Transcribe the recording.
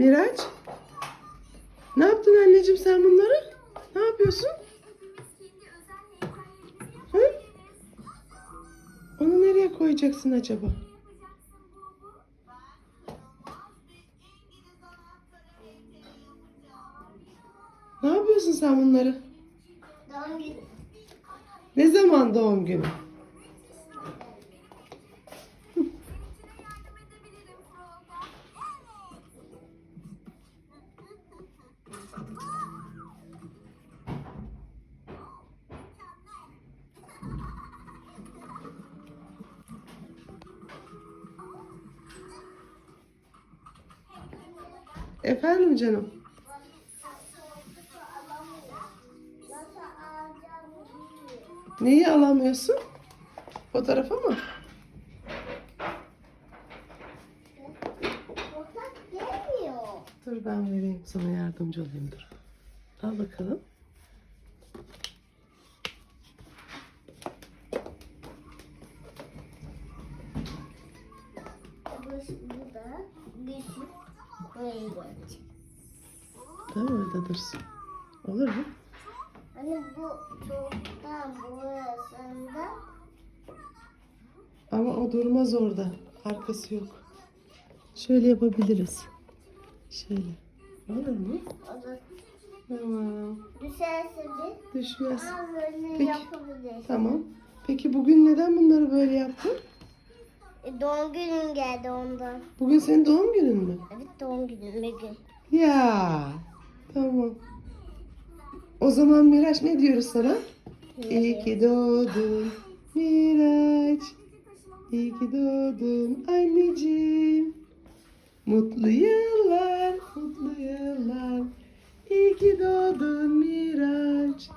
Miraç. Ne yaptın anneciğim sen bunları? Ne yapıyorsun? Hı? Onu nereye koyacaksın acaba? Ne yapıyorsun sen bunları? Doğum günü. Ne zaman doğum günü? Efendim canım. Neyi alamıyorsun? Fotoğrafı mı? Dur ben vereyim sana yardımcı olayım dur. Al bakalım. Bu burada buraya gelecek. Tamam orada dursun. Olur mu? Hani bu çoktan burasında Ama o durmaz orada. Arkası yok. Şöyle yapabiliriz. Şöyle. Olur mu? o da Tamam. düşerse bir Düşmez. Peki. yapabiliriz. Tamam. Peki bugün neden bunları böyle yaptın? E, doğum günün geldi ondan. Bugün senin doğum günün mü? Evet doğum günüm bir gün. Ya. Tamam. O zaman Miraç ne diyoruz sana? İyi ki doğdun Miraç. İyi ki doğdun anneciğim. Mutlu yıllar, mutlu yıllar. İyi ki doğdun Miraç.